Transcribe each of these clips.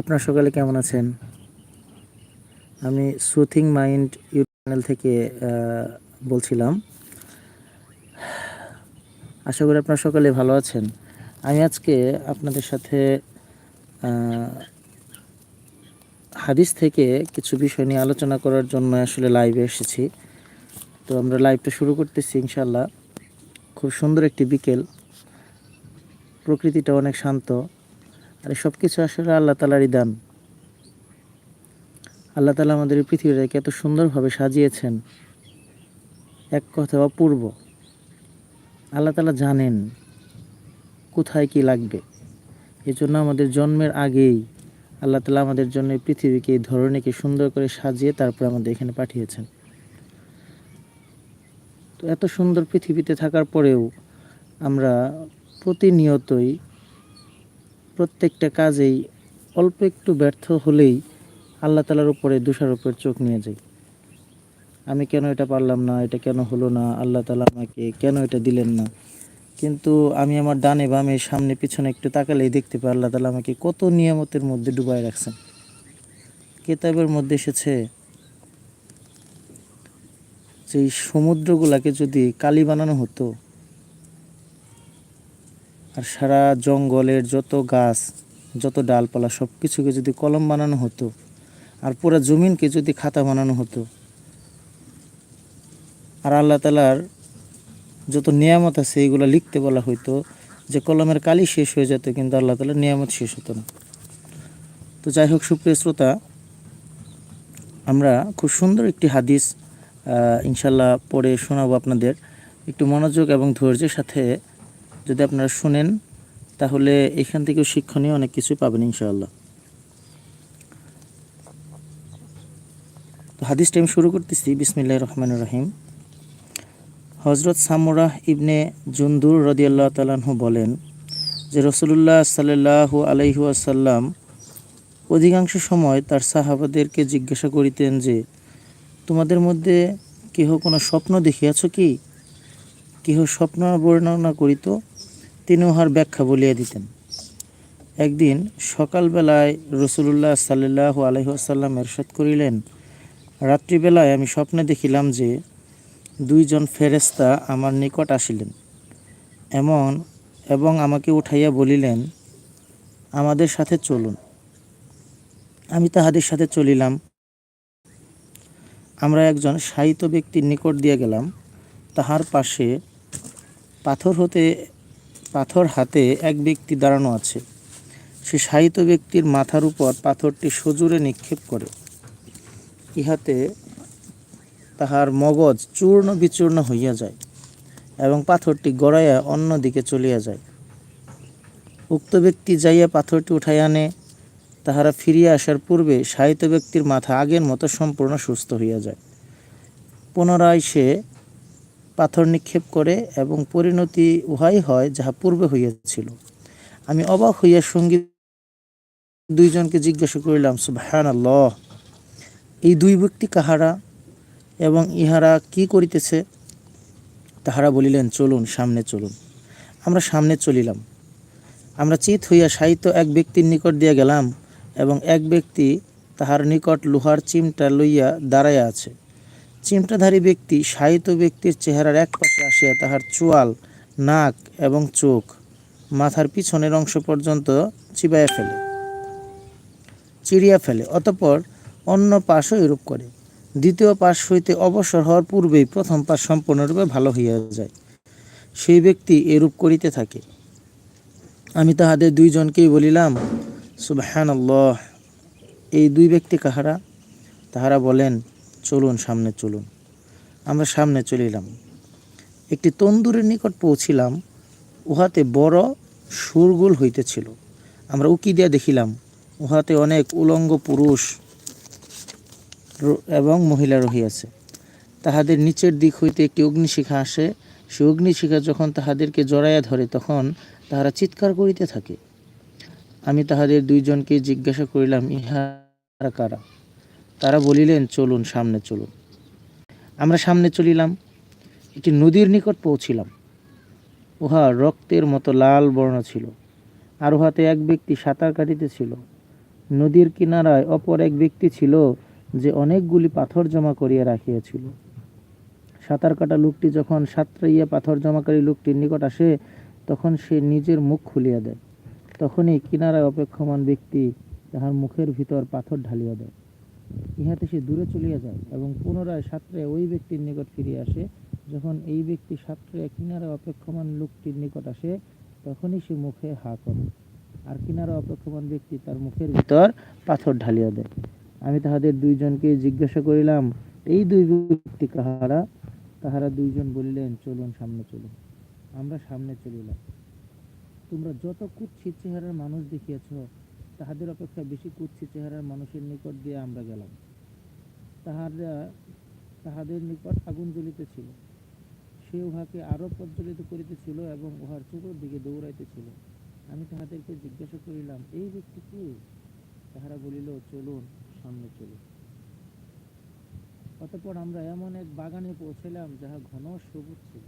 আপনার সকালে কেমন আছেন? আমি সুথিং মাইন্ড ইউটিউব চ্যানেল থেকে বলছিলাম। আশা করি আপনার সকালে ভালো আছেন। আমি আজকে আপনাদের সাথে হাদিস থেকে কিছু বিষয় নিয়ে আলোচনা করার জন্য আসলে লাইভে এসেছি। তো আমরা লাইভটা শুরু করতেছি ইনশাল্লাহ খুব সুন্দর একটি বিকেল। প্রকৃতিটা অনেক শান্ত। আর সব কিছু আসলে আল্লাহ তালারই দান। আল্লাহ তালা আমাদের এই পৃথিবীটাকে এত সুন্দরভাবে সাজিয়েছেন। এক কথা অপূর্ব। আল্লাহ তালা জানেন কোথায় কি লাগবে। এই জন্য আমাদের জন্মের আগেই আল্লাহ তালা আমাদের জন্য এই পৃথিবীকে, এই ধরনীকে সুন্দর করে সাজিয়ে তারপর আমাদের এখানে পাঠিয়েছেন। তো এত সুন্দর পৃথিবীতে থাকার পরেও আমরা প্রতিনিয়তই প্রত্যেকটা কাজেই অল্প একটু ব্যর্থ হলেই আল্লাহ তালার উপরে দোষারোপের চোখ নিয়ে যাই। আমি কেন এটা পারলাম না? এটা কেন হলো না? আল্লাহ তালা আমাকে কেন এটা দিলেন না? কিন্তু আমি আমার ডানে বামে সামনে পিছনে একটু তাকালেই দেখতে পাই আল্লাহ তালা আমাকে কত নিয়ামতের মধ্যে ডুবাই রাখছেন। কেতাবের মধ্যে এসেছে যে সমুদ্রগুলাকে যদি কালি বানানো হতো আর সারা জঙ্গলের যত গাছ, যত ডালপালা সব কিছুকে যদি কলম বানানো হতো, আর পুরো জমিনকে যদি খাতা বানানো হতো, আর আল্লাহ তালার যত নিয়ামত আছে এইগুলো লিখতে বলা হইতো যে কলমের কালি শেষ হয়ে যেত, কিন্তু আল্লাহ তালার নিয়ামত শেষ হতো না। তো যাই হোক, সুপ্রিয় শ্রোতা, আমরা খুব সুন্দর একটি হাদিস ইনশাল্লাহ পড়ে শোনাবো আপনাদের। একটু মনোযোগ এবং ধৈর্যের সাথে যদি আপনারা শুনেন, তাহলে এখান থেকেও শিক্ষণীয় অনেক কিছু পাবেন ইনশাআল্লাহ। তো হাদিসটা আমি শুরু করতেছি। বিসমিল্লাহ রহমান রহিম। হজরত সামুরাহ ইবনে জুন্দুর রদিয়াল্লাহ তালাহু বলেন যে, রসুলুল্লাহ সাল্লাহু আলাইহু আসাল্লাম অধিকাংশ সময় তার সাহাবাদেরকে জিজ্ঞাসা করিতেন যে, তোমাদের মধ্যে কেহ কোনো স্বপ্ন দেখিয়াছ কি? কেহ স্বপ্ন বর্ণনা করিত তিনি উহার ব্যাখ্যা বলিয়া দিতেন। একদিন সকালবেলায় রসুলুল্লাহ সাল্লাহ আলহিহাসাল্লাম এরশাদ করিলেন, রাত্রিবেলায় আমি স্বপ্নে দেখিলাম যে দুইজন ফেরেস্তা আমার নিকট আসিলেন এমন, এবং আমাকে উঠাইয়া বলিলেন, আমাদের সাথে চলুন। আমি তাহাদের সাথে চলিলাম। আমরা একজন সাহিত্য ব্যক্তির নিকট দিয়ে গেলাম। তাহার পাশে পাথর হতে, পাথর হাতে এক ব্যক্তি দাঁড়ানো আছে। সে সাহিত্য ব্যক্তির মাথার উপর পাথরটি সজুরে নিক্ষেপ করে। ইহাতে তাহার মগজ চূর্ণ বিচূর্ণ হইয়া যায় এবং পাথরটি গড়াইয়া অন্য দিকে চলিয়া যায়। উক্ত ব্যক্তি যাইয়া পাথরটি উঠাই আনে, তাহারা ফিরিয়া আসার পূর্বে সাহিত্য ব্যক্তির মাথা আগের মতো সম্পূর্ণ সুস্থ হইয়া যায়। পুনরায় সে পাথর নিক্ষেপ করে এবং পরিণতি উহাই হয় যাহা পূর্বে হইয়াছিল। আমি অবাক হইয়া সংগীত দুইজনকে জিজ্ঞাসা করিলাম সুবহান আল্লাহ এই দুই ব্যক্তি কাহারা এবং ইহারা কি করিতেছে? তাহারা বলিলেন, চলুন, সামনে চলুন। আমরা সামনে চলিলাম। আমরা চিত হইয়া সাহিত্য এক ব্যক্তির নিকট দিয়া গেলাম এবং এক ব্যক্তি তাহার নিকট লোহার চিমটা লইয়া দাঁড়াইয়া আছে। চিমটাধারী ব্যক্তি, সাহিত্য ব্যক্তির চেহারার এক পাশে আসিয়া তাহার চোয়াল, নাক এবং চোখ, মাথার পিছনের অংশ পর্যন্ত চিবাইয়া ফেলে, চিড়িয়া ফেলে, অতঃপর অন্য পাশও এরূপ করে। দ্বিতীয় পাশ হইতে অবসর হওয়ার পূর্বেই প্রথম পাশ সম্পূর্ণরূপে ভালো হইয়া যায়। সেই ব্যক্তি এরূপ করিতে থাকে। আমি তাহাদের দুইজনকেই বলিলাম সুবহান এই দুই ব্যক্তি কাহারা? তাহারা বলেন চলুন, সামনে চলুন। আমরা সামনে চলিলাম একটি তন্দুরের নিকট পৌঁছিলাম, উহাতে বড় সুরগুল হইতেছিল। আমরা উকি দিয়া দেখিলাম, উহাতে অনেক উলঙ্গ পুরুষ এবং মহিলা রহিয়াছে। তাহাদের নিচের দিক হইতে একটি অগ্নিশিখা আসে। সে অগ্নিশিখা যখন তাহাদেরকে জড়াইয়া ধরে, তখন তাহারা চিৎকার করিতে থাকে। আমি তাহাদের দুইজনকে জিজ্ঞাসা করিলাম, ইহারা কারা? তারা বলিলেন, চলুন, সামনে চলুন। আমরা সামনে চলিলাম। একটি নদীর নিকট পৌঁছিলাম। উহা রক্তের মতো লাল বর্ণ ছিল। আর উহাতে এক ব্যক্তি সাঁতার কাটিতেছিল নদীর কিনারায় অপর এক ব্যক্তি ছিল যে অনেকগুলি পাথর জমা করিয়া রাখিয়াছিল। সাঁতার কাটা লোকটি যখন সাঁতরাইয়া পাথর জমাকারী লোকটির নিকট আসে, তখন সে নিজের মুখ খুলিয়া দেয়। তখনই কিনারায় অপেক্ষমান ব্যক্তি তাহার মুখের ভিতর পাথর ঢালিয়া দেয়। ইহাতে সে দূরে চলিয়া যায় এবং পুনরায় সাঁতরায় ওই ব্যক্তির নিকট ফিরিয়া আসে। যখন এই ব্যক্তি সাঁতরায় কিনারায় অপেক্ষমান লোকটির নিকট আসে, তখনই সে মুখে হা করে। আর কিনারা অপেক্ষমান ব্যক্তি তার মুখের ভিতর পাথর ঢালিয়া দেয়। আমি তাহাদের দুইজনকে জিজ্ঞাসা করিলাম, এই দুই ব্যক্তি কাহারা? তাহারা দুইজন বলিলেন, চলুন সামনে চলুন। আমরা সামনে চলিলাম। তোমরা যত কুৎসিত চেহারার মানুষ দেখিয়াছ তাহাদের অপেক্ষা বেশি কুৎসিত চেহারার মানুষের নিকট দিয়ে আমরা গেলাম। তাহারা, তাহাদের নিকট আগুন জ্বলিতেছিল। সে উহাকে আরও প্রজ্বলিত করিতেছিল এবং উহার চতুর্দিকে দৌড়াইতেছিল। আমি তাহাদেরকে জিজ্ঞাসা করিলাম, এই ব্যক্তি কে? তাহারা বলিল, চলুন, সামনে চলুন। অতঃপর আমরা এমন এক বাগানে পৌঁছিলাম যাহা ঘন সবুজ ছিল।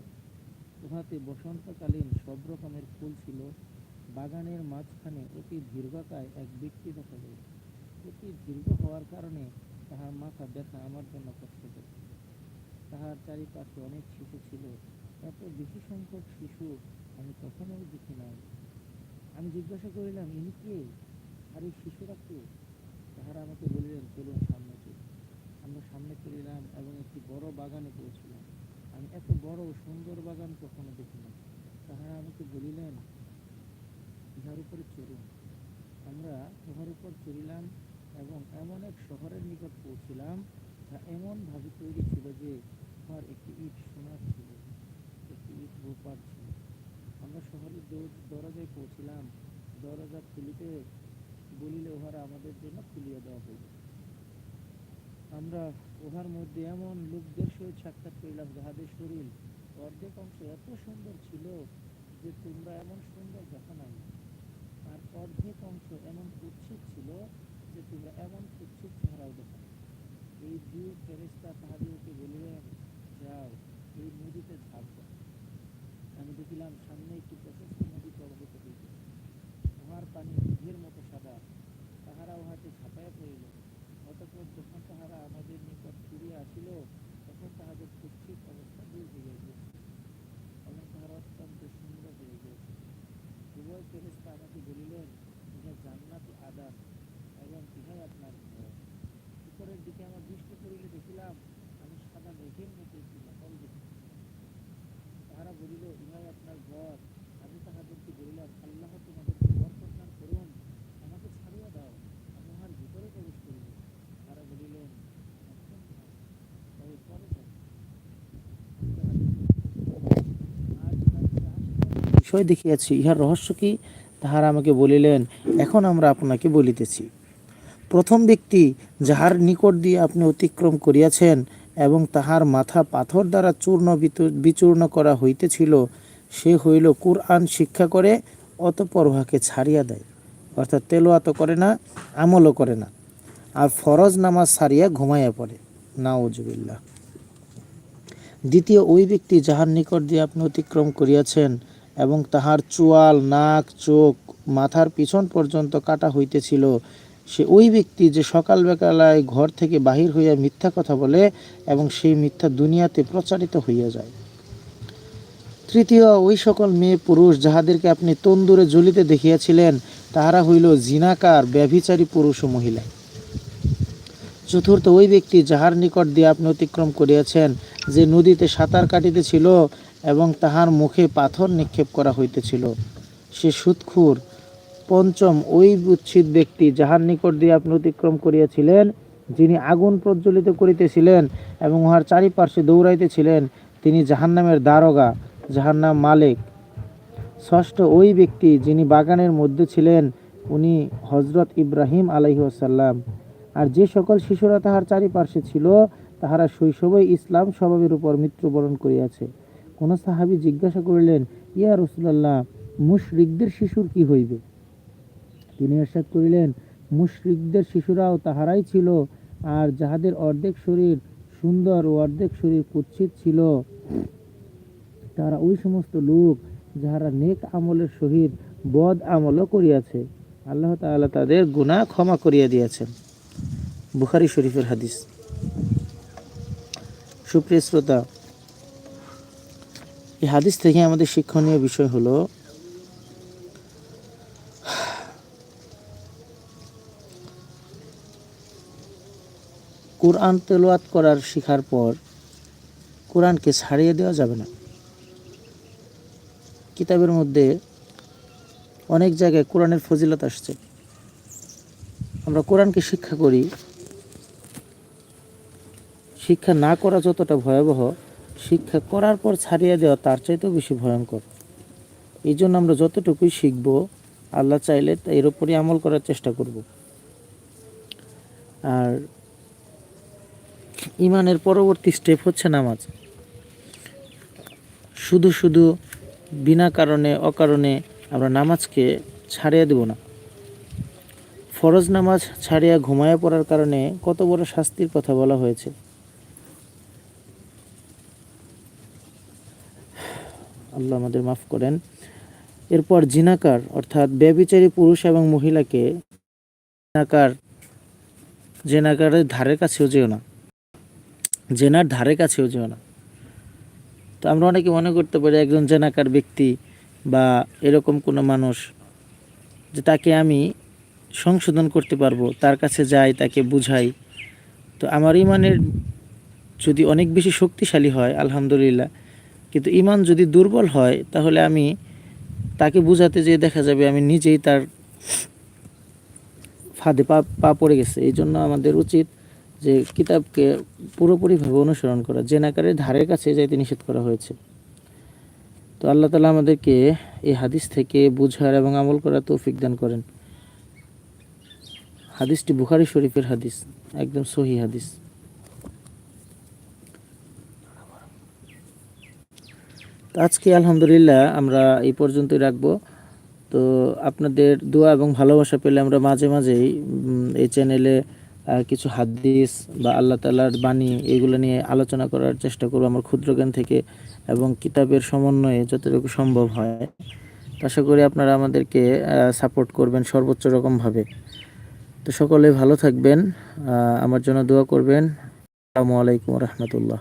উহাতে বসন্তকালীন সব রকমের ফুল ছিল। বাগানের মাঝখানে অতি দীর্ঘকায় এক ব্যক্তি দেখা গেল অতি দীর্ঘ হওয়ার কারণে তাহার মাথা দেখা আমার জন্য কষ্টকর। তাহার চারিপাশে অনেক শিশু ছিল। এত বেশি সংখ্যক শিশু আমি কখনোই দেখি নাই। আমি জিজ্ঞাসা করিলাম, ইনি কে? আর এই শিশুরা কে? তাহারা আমাকে বলিলেন, চলুন সামনে আমরা সামনে চলিলাম এবং একটি বড় বাগানে পৌঁছিলাম। আমি এত বড় সুন্দর বাগান কখনো দেখি না তাহারা আমাকে বলিলেন ইহার উপরে চলুন আমরা উহার উপর চলিলাম এবং এমন এক শহরের নিকট পৌঁছিলাম, যা এমন ভাবে তৈরি ছিল যে উহার একটি ইট সোনার ছিল, একটি ইট রূপার ছিল। আমরা শহরের দর- দরজায় পৌঁছিলাম। দরজা খুলিতে বলিলে উহারা আমাদের জন্য খুলিয়া দেওয়া হইল। আমরা উহার মধ্যে এমন লোকদের সহিত সাক্ষাৎ করিলাম, যাহাদের শরীর অর্ধেক অংশ এত সুন্দর ছিল যে তোমরা এমন সুন্দর দেখো নাই। আর অর্ধেক অংশ এমন কুৎসিত ছিল যে তোমরা এমন কুৎসিত চেহারাও দেখো। এই দুই ফেরেস্তা তাহাদেরকে বলিলেন, যাও, এই নদীতে ঝাঁপ দাও। আমি দেখিলাম, সামনে একটি প্রশস্ত নদী প্রবাহিত হইতেছে উহার পানি দুধের মতো সাদা। তাহারা উহাতে ঝাঁপাইয়া পড়িল। অতঃপর যখন তাহারা আমাদের নিকট ফিরিয়া আসিল তখন তাহাদের কুৎসিত অবস্থা দূর হইয়া গিয়েছে এবং তাহারা অত্যন্ত সুন্দর হয়ে গিয়েছে উভয় ফেরেস্তা আমাকে বলিলেন ইহা জান্নাতি আদান এবং ইহাই আপনার ঘর উপরের দিকে আমার দৃষ্টি করিলে দেখিলাম আমি সাদা মেঘের মতো একটি মহল দেখি তাহারা বলিল ইহাই আপনার ঘর আমি তাহাদেরকে বলিলাম আল্লাহ তোমাদেরকে বরকত দান করুন আমাকে ছাড়িয়া দাও আমি উহার ভিতরে প্রবেশ করিব তারা বলিলেন এখন না, তবে পরে যাও। আজ রাত্রে আসিবার বিষয় দেখিয়াছি, ইহার রহস্য কি? তাহারা আমাকে বলিলেন, এখন আমরা আপনাকে বলিতেছি। প্রথম ব্যক্তি যাহার নিকট দিয়ে আপনি অতিক্রম করিয়াছেন এবং তাহার মাথা পাথর দ্বারা চূর্ণ বিচূর্ণ করা হইতেছিল, সে হইল কুরআন শিক্ষা করে, অতপর উহাকে ছাড়িয়া দেয়। অর্থাৎ তেলোয়াত করে না, আমলও করে না। আর ফরজ নামাজ সারিয়া ঘুমাইয়া পড়ে। নাউজুবিল্লাহ। দ্বিতীয় ওই ব্যক্তি যাহার নিকট দিয়ে আপনি অতিক্রম করিয়াছেন এবং তাহার চোয়াল, নাক, চোখ, মাথার পিছন পর্যন্ত কাটা হইতেছিল। সে ওই ব্যক্তি যে সকাল বেলায় ঘর থেকে বাহির হইয়া মিথ্যা কথা বলে এবং সেই মিথ্যা দুনিয়াতে প্রচারিত হইয়া যায়। তৃতীয়, ওই সকল মেয়ে পুরুষ যাহাদেরকে আপনি তন্দুরে জ্বলিতে দেখিয়াছিলেন, তাহারা হইল জিনাকার, ব্যভিচারী পুরুষ ও মহিলা। চতুর্থ, ওই ব্যক্তি যাহার নিকট দিয়ে আপনি অতিক্রম করিয়াছেন, যে নদীতে সাঁতার কাটিতেছিল এবং তাহার মুখে পাথর নিক্ষেপ করা হইতেছিল। সে সুৎখুর, পঞ্চম ওই উচ্ছিত ব্যক্তি যাহার নিকট দিয়ে আপনি অতিক্রম করিয়াছিলেন, যিনি আগুন প্রজ্বলিত করিতেছিলেন এবং উহার চারিপার্শ্বে দৌড়াইতেছিলেন, তিনি জাহান্নামের দারোগা জাহান্নাম মালিক। ষষ্ঠ ওই ব্যক্তি যিনি বাগানের মধ্যে ছিলেন, উনি হজরত ইব্রাহিম আলাইসাল্লাম আর যে সকল শিশুরা তাহার চারিপার্শ্বে ছিল, তাহারা শৈশবে ইসলাম স্বভাবের উপর মৃত্যুবরণ করিয়াছে। কোন সাহাবী জিজ্ঞাসা করিলেন, ইয়া রসুলাল্লাহ, মুশরিকদের শিশুর কি হইবে? তিনি এরশাদ করিলেন, মুশরিকদের শিশুরাও তাহারাই ছিল, আর যাহাদের অর্ধেক শরীর সুন্দর ও অর্ধেক শরীর কুৎসিত ছিল, তারা ওই সমস্ত লোক যাহারা নেক আমলের সহিত বদ আমলও করিয়াছে। আল্লাহ তাআলা তাদের গুনাহ ক্ষমা করিয়া দিয়েছেন। বুখারি শরীফের হাদিস। সুপ্রিয় শ্রোতা এই হাদিস থেকে আমাদের শিক্ষণীয় বিষয় হলো, কোরআন তেলাওয়াত করার শেখার পর কোরআনকে ছাড়িয়ে দেওয়া যাবে না। কিতাবের মধ্যে অনেক জায়গায় কোরআনের ফজিলত আসছে। আমরা কোরআনকে শিক্ষা করি, শিক্ষা না করা যতটা ভয়াবহ শিক্ষা করার পর ছাড়িয়ে দেওয়া তার চাইতেও বেশি ভয়ঙ্কর। এই জন্য আমরা যতটুকুই শিখব, আল্লাহ চাইলে এর উপরই আমল করার চেষ্টা করব। আর ইমানের পরবর্তী স্টেপ হচ্ছে নামাজ। শুধু শুধু বিনা কারণে, অকারণে আমরা নামাজকে ছাড়িয়ে দেব না। ফরজ নামাজ ছাড়িয়া ঘুমায়া পড়ার কারণে কত বড় শাস্তির কথা বলা হয়েছে। আল্লাহ আমাদের মাফ করেন। এরপর জিনাকার, অর্থাৎ ব্যবিচারী পুরুষ এবং মহিলাকে জিনাকার, জেনাকারের ধারের কাছেও যেও না। জেনার ধারে কাছেও যেও না। তো আমরা অনেকে মনে করতে পারি একজন জেনাকার ব্যক্তি বা এরকম কোনো মানুষ যে তাকে আমি সংশোধন করতে পারব, তার কাছে যাই, তাকে বুঝাই। তো আমার ইমানের যদি অনেক বেশি শক্তিশালী হয়, আলহামদুলিল্লাহ কিন্তু ইমান যদি দুর্বল হয়, তাহলে আমি তাকে বুঝাতে যেয়ে দেখা যাবে আমি নিজেই তার ফাঁদে পা পা পড়ে গেছে। এই জন্য আমাদের উচিত যে কিতাবকে পুরোপুরিভাবে অনুসরণ করা, জেনাকারের ধারের কাছে যাইতে নিষেধ করা হয়েছে। তো আল্লাহ তালা আমাদেরকে এই হাদিস থেকে বুঝার এবং আমল করার তৌফিক দান করেন। হাদিসটি বুখারি শরীফের হাদিস, একদম সহি হাদিস। আজকে আলহামদুলিল্লাহ আমরা এই পর্যন্তই রাখব। তো আপনাদের দোয়া এবং ভালোবাসা পেলে আমরা মাঝে মাঝেই এই চ্যানেলে কিছু হাদিস বা আল্লাহ তালার বাণী এগুলো নিয়ে আলোচনা করার চেষ্টা করব আমার ক্ষুদ্র জ্ঞান থেকে এবং কিতাবের সমন্বয়ে যতটুকু সম্ভব হয়। আশা করি আপনারা আমাদেরকে সাপোর্ট করবেন সর্বোচ্চ রকমভাবে। তো সকলে ভালো থাকবেন আমার জন্য দোয়া করবেন। আসসালামু আলাইকুম রহমতুল্লাহ।